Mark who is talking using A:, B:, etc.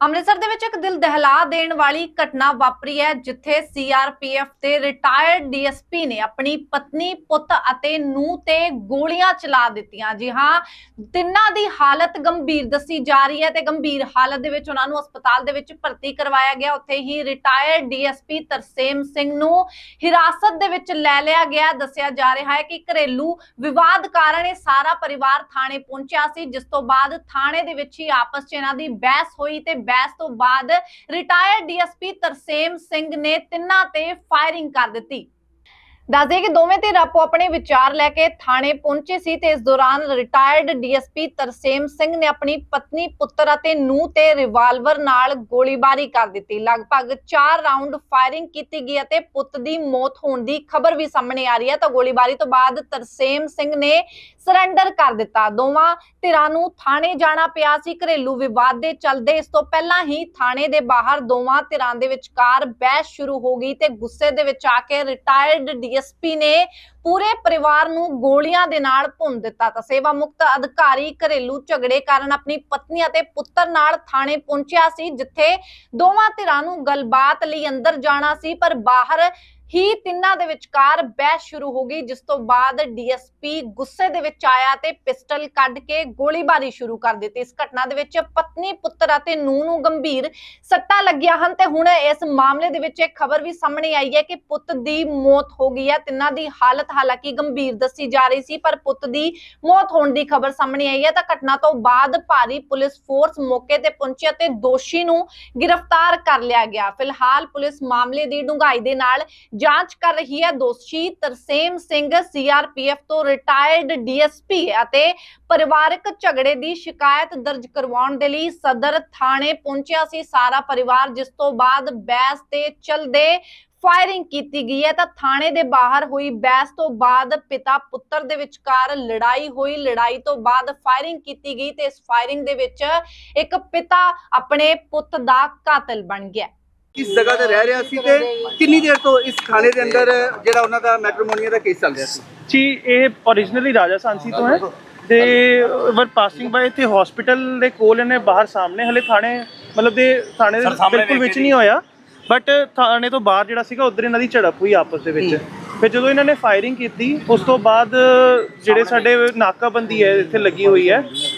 A: ਅੰਮ੍ਰਿਤਸਰ ਦੇ ਵਿੱਚ ਇੱਕ ਦਿਲ ਦਹਿਲਾ ਦੇਣ ਵਾਲੀ ਘਟਨਾ ਵਾਪਰੀ ਹੈ, ਜਿੱਥੇ ਸੀਆਰਪੀਐਫ ਦੇ ਰਿਟਾਇਰਡ ਡੀਐਸਪੀ ਨੇ ਆਪਣੀ ਪਤਨੀ, ਪੁੱਤ ਅਤੇ ਨੂੰਹ ਤੇ ਗੋਲੀਆਂ ਚਲਾ ਦਿੱਤੀਆਂ। ਜੀ ਹਾਂ, ਤਿੰਨਾਂ ਦੀ ਹਾਲਤ ਗੰਭੀਰ ਦੱਸੀ ਜਾ ਰਹੀ ਹੈ ਤੇ ਗੰਭੀਰ ਹਾਲਤ ਦੇ ਵਿੱਚ ਉਹਨਾਂ ਨੂੰ ਹਸਪਤਾਲ ਦੇ ਵਿੱਚ ਭਰਤੀ ਕਰਵਾਇਆ ਗਿਆ। ਉੱਥੇ ਹੀ ਰਿਟਾਇਰਡ ਡੀਐਸਪੀ ਤਰਸੇਮ ਸਿੰਘ ਨੂੰ ਹਿਰਾਸਤ ਦੇ ਵਿੱਚ ਲੈ ਲਿਆ ਗਿਆ। ਦੱਸਿਆ ਜਾ ਰਿਹਾ ਹੈ ਕਿ ਘਰੇਲੂ ਵਿਵਾਦ ਕਾਰਨ ਇਹ ਸਾਰਾ ਪਰਿਵਾਰ ਥਾਣੇ ਪਹੁੰਚਿਆ ਸੀ, ਜਿਸ ਤੋਂ ਬਾਅਦ ਥਾਣੇ ਦੇ ਵਿੱਚ ਹੀ ਆਪਸ 'ਚ ਇਹਨਾਂ ਦੀ ਬਹਿਸ ਹੋਈ ਤੇ ਬਹਿਸ ਤੋਂ ਬਾਅਦ ਰਿਟਾਇਰਡ ਡੀਐਸਪੀ ਤਰਸੇਮ ਸਿੰਘ ਨੇ ਤਿੰਨਾਂ ਤੇ ਫਾਇਰਿੰਗ ਕਰ ਦਿੱਤੀ। ਦੱਸਦੇ ਕਿ ਦੋਵੇਂ ਧਿਰ ਆਪੋ ਆਪਣੇ ਵਿਚਾਰ ਲੈ ਕੇ ਥਾਣੇ ਪਹੁੰਚੇ ਸੀ ਤੇ ਇਸ ਦੌਰਾਨ ਰਿਟਾਇਰਡ ਡੀਐਸਪੀ ਤਰਸੇਮ ਸਿੰਘ ਨੇ ਆਪਣੀ ਪਤਨੀ, ਪੁੱਤਰ ਅਤੇ ਨੂੰਹ ਤੇ ਰਿਵਾਲਵਰ ਨਾਲ ਗੋਲੀਬਾਰੀ ਕਰ ਦਿੱਤੀ। ਲਗਭਗ 4 ਰਾਉਂਡ ਫਾਇਰਿੰਗ ਕੀਤੀ ਗਈ ਅਤੇ ਪੁੱਤ ਦੀ ਮੌਤ ਹੋਣ ਦੀ ਖਬਰ ਵੀ ਸਾਹਮਣੇ ਆ ਰਹੀ ਹੈ। ਤਾਂ ਗੋਲੀਬਾਰੀ ਤੋਂ ਬਾਅਦ ਤਰਸੇਮ ਸਿੰਘ ਨੇ ਸਰੈਂਡਰ ਕਰ ਦਿੱਤਾ। ਦੋਵਾਂ ਧਿਰਾਂ ਨੂੰ ਥਾਣੇ ਜਾਣਾ ਪਿਆ ਸੀ। ਘਰੇਲੂ ਵਿਵਾਦ ਦੇ ਚੱਲਦੇ ਇਸ ਤੋਂ ਪਹਿਲਾਂ ਹੀ ਥਾਣੇ ਦੇ ਬਾਹਰ ਦੋਵਾਂ ਧਿਰਾਂ ਦੇ ਵਿਚਕਾਰ ਬਹਿਸ ਸ਼ੁਰੂ ਹੋ ਗਈ ਤੇ ਗੁੱਸੇ ਦੇ ਵਿੱਚ ਆ ਕੇ ਰਿਟਾਇਰਡ ਡੀਐਸਪੀ ਨੇ ਪੂਰੇ ਪਰਿਵਾਰ ਨੂੰ ਗੋਲੀਆਂ ਦੇ ਨਾਲ ਭੁੰਨ ਦਿੱਤਾ ਤਾਂ ਸੇਵਾ ਮੁਕਤ ਅਧਿਕਾਰੀ ਘਰੇਲੂ ਝਗੜੇ ਕਾਰਨ ਆਪਣੀ ਪਤਨੀ ਅਤੇ ਪੁੱਤਰ ਨਾਲ ਥਾਣੇ ਪਹੁੰਚਿਆ ਸੀ, ਜਿੱਥੇ ਦੋਵਾਂ ਧਿਰਾਂ ਨੂੰ ਗੱਲਬਾਤ ਲਈ ਅੰਦਰ ਜਾਣਾ ਸੀ, ਪਰ ਬਾਹਰ ਹੀ ਤਿੰਨਾਂ ਦੇ ਵਿਚਕਾਰ ਬਹਿਸ ਸ਼ੁਰੂ ਹੋ ਗਈ, ਜਿਸ ਤੋਂ ਬਾਅਦ ਡੀਐਸਪੀ ਗੁੱਸੇ ਦੇ ਵਿੱਚ ਆਇਆ ਤੇ ਪਿਸਟਲ ਕੱਢ ਕੇ ਗੋਲੀਬਾਰੀ ਸ਼ੁਰੂ ਕਰ ਦਿੱਤੀ। ਇਸ ਘਟਨਾ ਦੇ ਵਿੱਚ ਪਤਨੀ, ਪੁੱਤਰ ਅਤੇ ਨੂੰਹ ਨੂੰ ਗੰਭੀਰ ਸੱਟਾਂ ਲੱਗੀਆਂ ਹਨ ਤੇ ਹੁਣ ਇਸ ਮਾਮਲੇ ਦੇ ਵਿੱਚ ਇੱਕ ਖਬਰ ਵੀ ਸਾਹਮਣੇ ਆਈ ਹੈ ਕਿ ਪੁੱਤ ਦੀ ਮੌਤ ਹੋ ਗਈ ਹੈ। ਤਿੰਨਾਂ ਦੀ ਹਾਲਤ ਹਾਲਾਂਕਿ ਗੰਭੀਰ ਦੱਸੀ ਜਾ ਰਹੀ ਸੀ, ਪਰ ਪੁੱਤ ਦੀ ਮੌਤ ਹੋਣ ਦੀ ਖਬਰ ਸਾਹਮਣੇ ਆਈ ਹੈ। ਤਾਂ ਘਟਨਾ ਤੋਂ ਬਾਅਦ ਭਾਰੀ ਪੁਲਿਸ ਫੋਰਸ ਮੌਕੇ ਤੇ ਪਹੁੰਚੀ ਅਤੇ ਦੋਸ਼ੀ ਨੂੰ ਗ੍ਰਿਫਤਾਰ ਕਰ ਲਿਆ ਗਿਆ। ਫਿਲਹਾਲ ਪੁਲਿਸ ਮਾਮਲੇ ਦੀ ਡੂੰਘਾਈ ਦੇ ਨਾਲ ਜਾਂਚ ਕਰ ਰਹੀ ਹੈ ਦੋਸ਼ੀ ਤਰਸੇਮ ਸਿੰਘ ਸੀਆਰਪੀਐਫ ਤੋਂ ਰਿਟਾਇਰਡ ਡੀਐਸਪੀ ਅਤੇ ਪਰਿਵਾਰਕ ਝਗੜੇ ਦੀ ਸ਼ਿਕਾਇਤ ਦਰਜ ਕਰਵਾਉਣ ਦੇ ਲਈ ਸਦਰ ਥਾਣੇ ਪਹੁੰਚਿਆ ਸੀ। ਸਾਰਾ ਪਰਿਵਾਰ ਜਿਸ ਤੋਂ ਬਾਅਦ ਬਹਿਸ ਤੇ ਚਲਦੇ ਫਾਇਰਿੰਗ ਕੀਤੀ ਗਈ ਹੈ। ਤਾਂ ਥਾਣੇ ਦੇ ਬਾਹਰ ਹੋਈ ਬਹਿਸ ਤੋਂ ਬਾਅਦ ਪਿਤਾ ਪੁੱਤਰ ਦੇ ਵਿਚਕਾਰ ਲੜਾਈ ਹੋਈ। ਲੜਾਈ ਤੋਂ ਬਾਅਦ ਫਾਇਰਿੰਗ ਕੀਤੀ ਗਈ ਤੇ ਇਸ ਫਾਇਰਿੰਗ ਦੇ ਵਿੱਚ ਇੱਕ ਪਿਤਾ ਆਪਣੇ ਪੁੱਤ ਦਾ ਕਾਤਲ ਬਣ ਗਿਆ।
B: ਕਿਸ ਜਗ੍ਹਾ ਤੇ ਰਹਿ ਰਿਹਾ ਸੀ ਤੇ ਕਿੰਨੀ ਦੇਰ ਤੋਂ ਇਸ ਥਾਣੇ ਦੇ ਅੰਦਰ ਜਿਹੜਾ ਉਹਨਾਂ ਦਾ ਮੈਟਰੋਮੋਨੀਆ ਦਾ ਕੇਸ ਚੱਲ ਰਿਹਾ ਸੀ?
C: ਜੀ ਇਹ originally ਰਾਜਾ ਸਾਂਸੀ ਤੋਂ ਹੈ ਤੇ ਵਰ ਪਾਸਿੰਗ ਬਾਏ ਤੇ ਹਸਪੀਟਲ ਦੇ ਕੋਲ ਇਹਨੇ ਬਾਹਰ ਸਾਹਮਣੇ ਹਲੇ ਥਾਣੇ ਮਤਲਬ ਦੇ ਥਾਣੇ ਦੇ ਬਿਲਕੁਲ ਵਿੱਚ ਨਹੀਂ ਹੋਇਆ ਬਟ ਥਾਣੇ ਤੋਂ ਬਾਹਰ ਜਿਹੜਾ ਸੀਗਾ ਉਧਰ ਇਹਨਾਂ ਦੀ ਝੜਪ ਹੋਈ ਆਪਸ ਦੇ ਵਿੱਚ। ਫਿਰ ਜਦੋਂ ਇਹਨਾਂ ਨੇ ਫਾਇਰਿੰਗ ਕੀਤੀ ਉਸ ਤੋਂ ਬਾਅਦ ਜਿਹੜੇ ਸਾਡੇ ਨਾਕਾਬੰਦੀ ਹੈ ਇੱਥੇ ਲੱਗੀ ਹੋਈ ਹੈ।